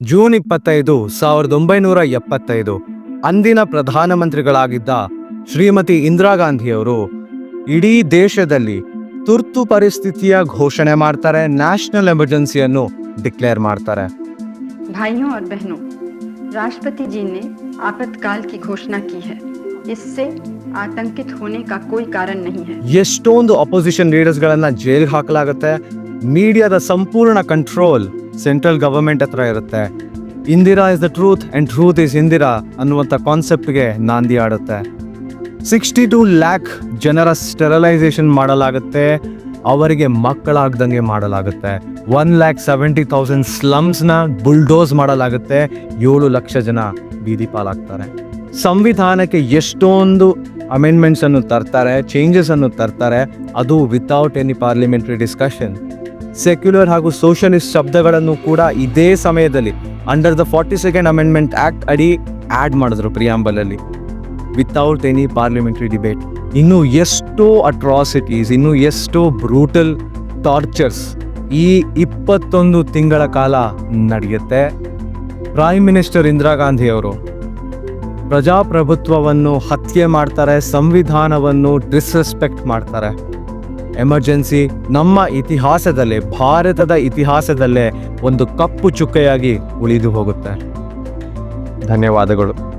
June ಇಪ್ಪತ್ತೈದು ಸಾವಿರದ ಒಂಬೈನೂರ ಎಪ್ಪತ್ತೈದು ಅಂದಿನ ಪ್ರಧಾನಮಂತ್ರಿಗಳಾಗಿದ್ದ ಶ್ರೀಮತಿ ಇಂದಿರಾ ಗಾಂಧಿಯವರು ಇಡೀ ದೇಶದಲ್ಲಿ ತುರ್ತು ಪರಿಸ್ಥಿತಿಯ ಘೋಷಣೆ ಮಾಡ್ತಾರೆ ನ್ಯಾಷನಲ್ ಎಮರ್ಜೆನ್ಸಿಯನ್ನು ಡಿಕ್ಲೇರ್ ಮಾಡ್ತಾರೆ भाइयों और बहनों राष्ट्रपति जी ने आपातकाल की घोषणा की है इससे आतंकित होने का कोई कारण नहीं है ಎಷ್ಟೊಂದು ಅಪೋಸಿಷನ್ ಲೀಡರ್ಸ್ಗಳನ್ನ ಜೈಲ್ಗೆ ಹಾಕಲಾಗುತ್ತೆ ಮೀಡಿಯಾದ ಸಂಪೂರ್ಣ ಕಂಟ್ರೋಲ್ ಸೆಂಟ್ರಲ್ ಗವರ್ಮೆಂಟ್ ಹತ್ರ ಇರುತ್ತೆ. Indira is the truth and truth is Indira ಅನ್ನುವಂಥ ಕಾನ್ಸೆಪ್ಟ್ಗೆ ನಾಂದಿ ಆಡುತ್ತೆ. ಸಿಕ್ಸ್ಟಿ ಟು ಲ್ಯಾಕ್ ಜನರ ಸ್ಟೆರಲೈಸೇಷನ್ ಮಾಡಲಾಗುತ್ತೆ. ಅವರಿಗೆ ಮಕ್ಕಳಾಗ್ದಂಗೆ ಮಾಡಲಾಗುತ್ತೆ. ಒನ್ ಲ್ಯಾಕ್ ಸೆವೆಂಟಿ ತೌಸಂಡ್ ಸ್ಲಮ್ಸ್ನ ಬುಲ್ಡೋಸ್ ಮಾಡಲಾಗುತ್ತೆ. ಏಳು ಲಕ್ಷ ಜನ ಬೀದಿ ಪಾಲಾಗ್ತಾರೆ. ಸಂವಿಧಾನಕ್ಕೆ ಎಷ್ಟೊಂದು ಅಮೆಂಡ್ಮೆಂಟ್ಸ್ ಅನ್ನು ತರ್ತಾರೆ ಚೇಂಜಸ್ ಅನ್ನು ತರ್ತಾರೆ. ಅದು without any parliamentary discussion secular ಹಾಗೂ ಸೋಷಲಿಸ್ಟ್ ಶಬ್ದಗಳನ್ನು ಕೂಡ ಇದೇ ಸಮಯದಲ್ಲಿ under the forty second amendment act ಅಡಿ ಆಡ್ ಮಾಡಿದ್ರು ಪ್ರಿಯಾಂಬಲ್ ಅಲ್ಲಿ. ವಿತೌಟ್ ಎನಿ ಪಾರ್ಲಿಮೆಂಟ್ರಿ ಡಿಬೇಟ್ ಇನ್ನು ಎಷ್ಟೋ ಅಟ್ರಾಸಿಟೀಸ್ ಇನ್ನು ಎಷ್ಟೋ ಬ್ರೂಟಲ್ ಟಾರ್ಚರ್ಸ್ ಈ ಇಪ್ಪತ್ತೊಂದು ತಿಂಗಳ ಕಾಲ ನಡೆಯುತ್ತೆ. ಪ್ರೈಮ್ ಮಿನಿಸ್ಟರ್ ಇಂದಿರಾ ಗಾಂಧಿ ಅವರು ಪ್ರಜಾಪ್ರಭುತ್ವವನ್ನು ಹತ್ಯೆ ಮಾಡ್ತಾರೆ, ಸಂವಿಧಾನವನ್ನು ಡಿಸ್ರೆಸ್ಪೆಕ್ಟ್ ಮಾಡ್ತಾರೆ. ಎಮರ್ಜೆನ್ಸಿ ನಮ್ಮ ಇತಿಹಾಸದಲ್ಲೇ ಭಾರತದ ಇತಿಹಾಸದಲ್ಲೇ ಒಂದು ಕಪ್ಪು ಚುಕ್ಕೆಯಾಗಿ ಉಳಿದು ಹೋಗುತ್ತೆ. ಧನ್ಯವಾದಗಳು.